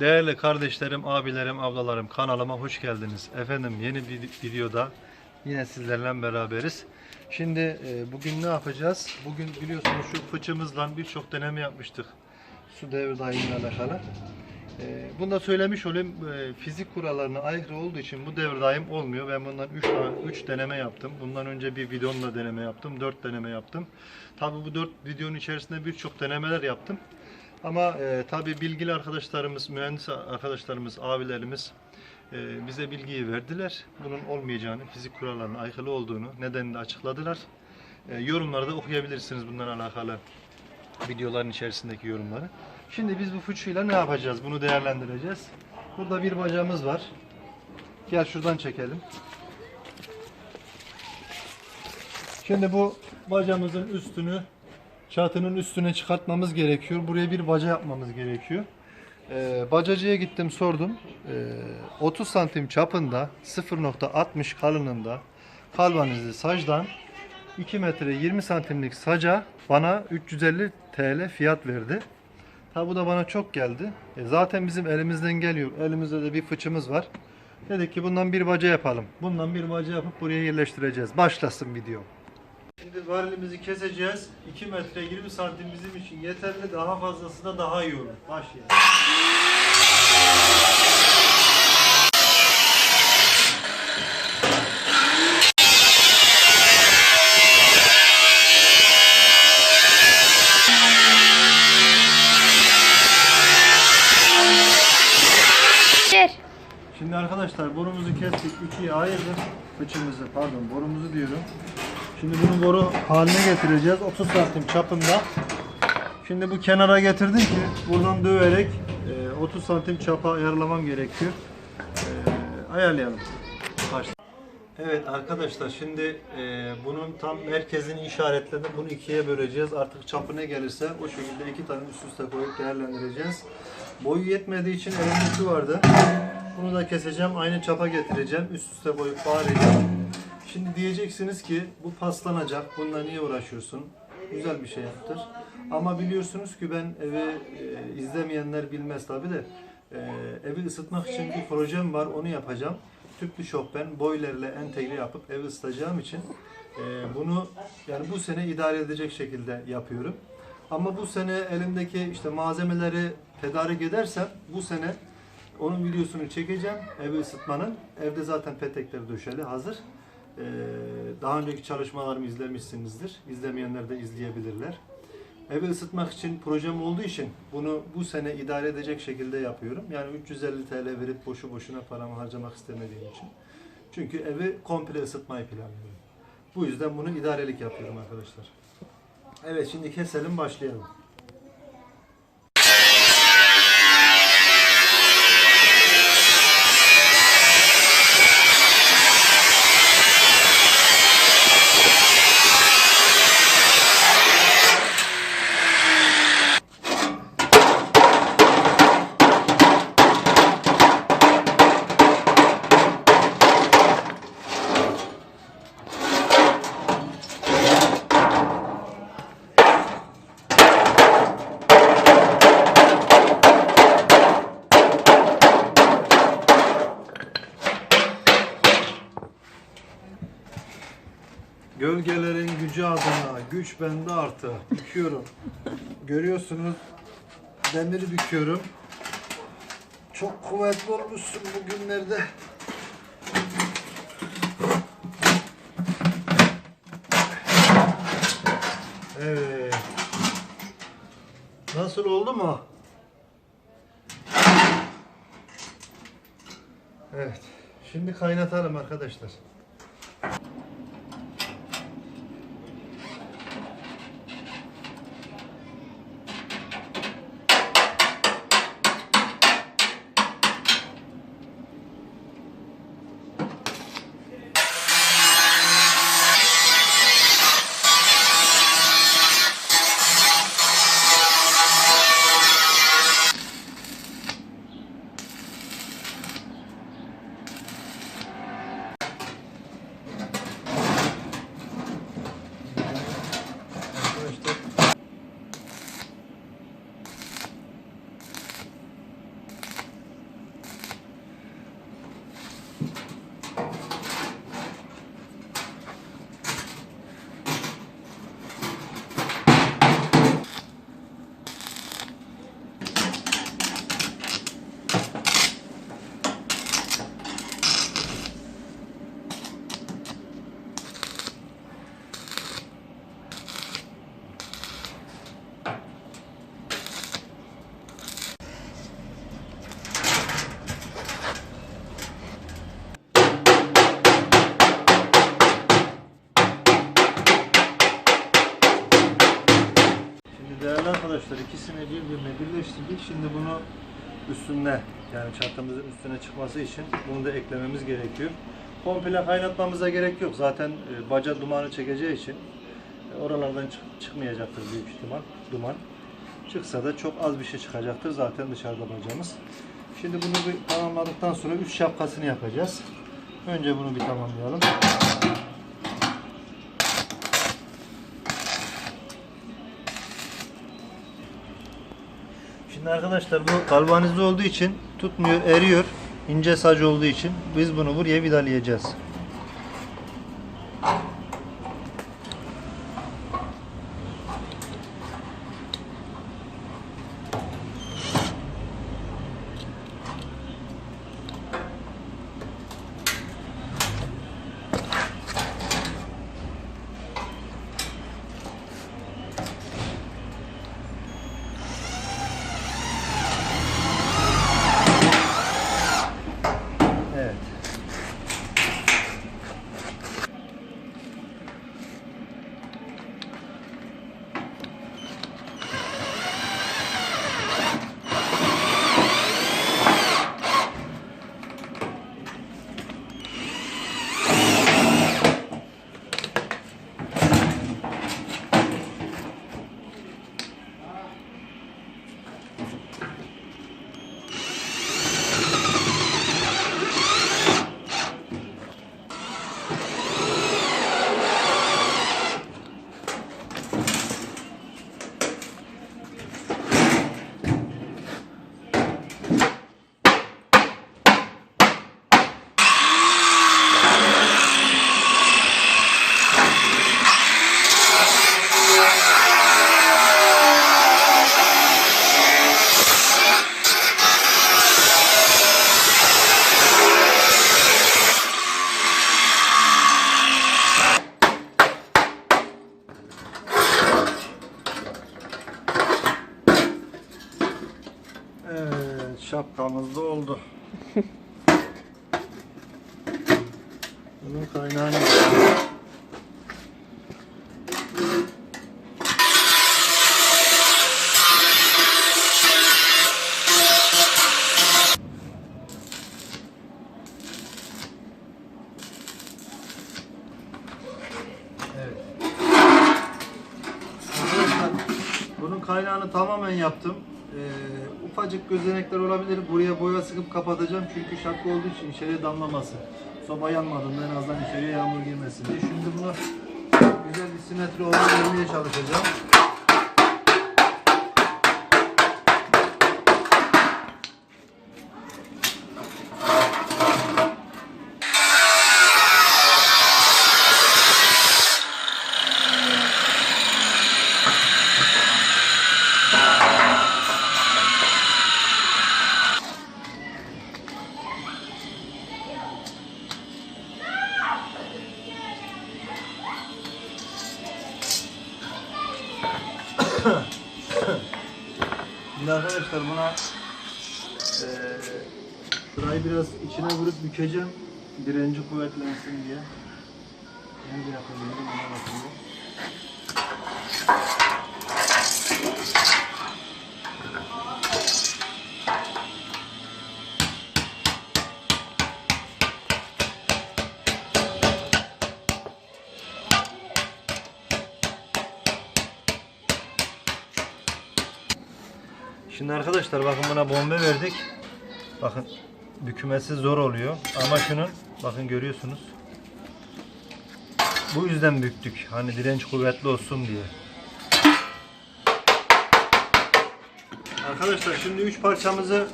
Değerli kardeşlerim, abilerim, ablalarım kanalıma hoş geldiniz. Efendim yeni bir videoda yine sizlerle beraberiz. Şimdi e, bugün ne yapacağız? Bugün biliyorsunuz şu fıçımızla birçok deneme yapmıştık. Su devir daimine alakalı. E, bunu da söylemiş olayım. E, fizik kurallarına aykırı olduğu için bu devir daim olmuyor. Ben bundan 3 3 deneme yaptım. Bundan önce bir videomla deneme yaptım. 4 deneme yaptım. Tabii bu 4 videonun içerisinde birçok denemeler yaptım. Ama e, tabii bilgili arkadaşlarımız, mühendis arkadaşlarımız, abilerimiz e, bize bilgiyi verdiler. Bunun olmayacağını, fizik kurallarına aykırı olduğunu, nedenini de açıkladılar. E, yorumlarda okuyabilirsiniz bunlarla alakalı videoların içerisindeki yorumları. Şimdi biz bu fıçıyla ne yapacağız? Bunu değerlendireceğiz. Burada bir bacağımız var. Gel şuradan çekelim. Şimdi bu bacamızın üstünü çatının üstüne çıkartmamız gerekiyor. Buraya bir baca yapmamız gerekiyor. Ee, bacacıya gittim sordum. Ee, 30 santim çapında 0.60 kalınlığında kalvanizi sacdan 2 metre 20 santimlik saca bana 350 TL fiyat verdi. Ha bu da bana çok geldi. E, zaten bizim elimizden geliyor. Elimizde de bir fıçımız var. Dedik ki bundan bir baca yapalım. Bundan bir baca yapıp buraya yerleştireceğiz. Başlasın video. Şimdi varilimizi keseceğiz. 2 metre 20 santim bizim için yeterli. Daha fazlası da daha iyi olur. Başlayalım. Şimdi arkadaşlar borumuzu kestik. ikiye ayırdık. Fıçımızı pardon borumuzu diyorum. Şimdi bunu boru haline getireceğiz. 30 santim çapında. Şimdi bu kenara getirdim ki buradan döverek e, 30 santim çapa ayarlamam gerekiyor. E, ayarlayalım. Evet arkadaşlar şimdi e, bunun tam merkezini işaretledim. Bunu ikiye böleceğiz. Artık çapı ne gelirse o şekilde iki tane üst üste koyup değerlendireceğiz. Boyu yetmediği için elimde şu vardı. Bunu da keseceğim. Aynı çapa getireceğim. Üst üste koyup bağlayacağım. Şimdi diyeceksiniz ki bu paslanacak. Bununla niye uğraşıyorsun? Güzel bir şey yaptır. Ama biliyorsunuz ki ben evi e, izlemeyenler bilmez tabi de e, evi ısıtmak için bir projem var. Onu yapacağım. Tüplü şofben boilerle entegre yapıp evi ısıtacağım için e, bunu yani bu sene idare edecek şekilde yapıyorum. Ama bu sene elimdeki işte malzemeleri tedarik edersem bu sene onun videosunu çekeceğim evi ısıtmanın. Evde zaten petekleri döşeli hazır. Ee, daha önceki çalışmalarımı izlemişsinizdir. İzlemeyenler de izleyebilirler. Evi ısıtmak için projem olduğu için bunu bu sene idare edecek şekilde yapıyorum. Yani 350 TL verip boşu boşuna paramı harcamak istemediğim için. Çünkü evi komple ısıtmayı planlıyorum. Bu yüzden bunu idarelik yapıyorum arkadaşlar. Evet şimdi keselim başlayalım. Güç bende artı. Büküyorum. Görüyorsunuz demiri büküyorum. Çok kuvvetli olmuşsun bugünlerde. Evet. Nasıl oldu mu? Evet. Şimdi kaynatalım arkadaşlar. Üstüne yani çatımızın üstüne çıkması için bunu da eklememiz gerekiyor. Komple kaynatmamıza gerek yok. Zaten e, baca dumanı çekeceği için e, oralardan çık- çıkmayacaktır büyük ihtimal duman. Çıksa da çok az bir şey çıkacaktır zaten dışarıda bacamız. Şimdi bunu bir tamamladıktan sonra üç şapkasını yapacağız. Önce bunu bir tamamlayalım. Şimdi arkadaşlar bu galvanize olduğu için tutmuyor, eriyor. İnce saç olduğu için biz bunu buraya vidalayacağız. Evet. Evet, şapkamız da oldu. Bunun kaynağını kaynağını tamamen yaptım. Ee, ufacık gözenekler olabilir. Buraya boya sıkıp kapatacağım çünkü şapka olduğu için içeriye damlaması. Soba yanmadığında en azından içeriye yağmur girmesin diye. Şimdi bunu güzel bir simetri olarak vermeye çalışacağım. Arkadaşlar buna eee şurayı biraz içine vurup bükeceğim. Direnci kuvvetlensin diye. Nerede yapabilirim ona bakayım. Şimdi arkadaşlar bakın buna bombe verdik. Bakın bükmesi zor oluyor. Ama şunun bakın görüyorsunuz. Bu yüzden büktük. Hani direnç kuvvetli olsun diye. Arkadaşlar şimdi üç parçamızı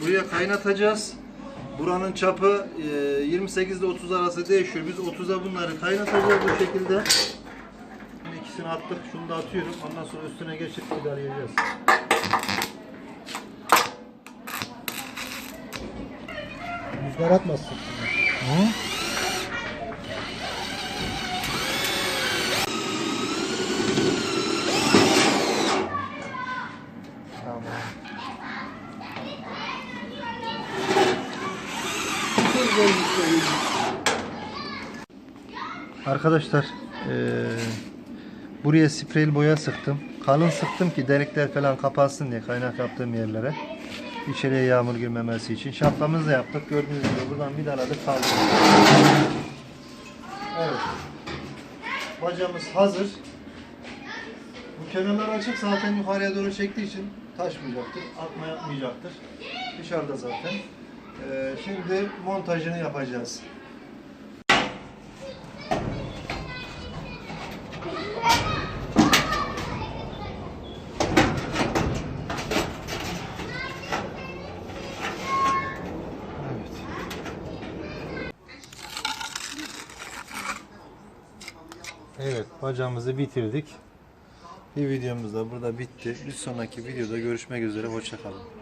buraya kaynatacağız. Buranın çapı e, 28 ile 30 arası değişiyor. Biz 30'a bunları kaynatacağız bu şekilde. Şimdi ikisini attık. Şunu da atıyorum. Ondan sonra üstüne geçip ilerleyeceğiz. Rüzgar atmasın. Tamam. Arkadaşlar eee, buraya spreyli boya sıktım. kalın sıktım ki delikler falan kapansın diye kaynak yaptığım yerlere. İçeriye yağmur girmemesi için. Şapkamızı da yaptık. Gördüğünüz gibi buradan vidaladık kaldı. Evet. Bacamız hazır. Bu kenarlar açık zaten yukarıya doğru çektiği için taşmayacaktır. Atma yapmayacaktır. Dışarıda zaten. Ee, şimdi montajını yapacağız. Evet. Evet, bacamızı bitirdik. Bir videomuz da burada bitti. Bir sonraki videoda görüşmek üzere. Hoşçakalın.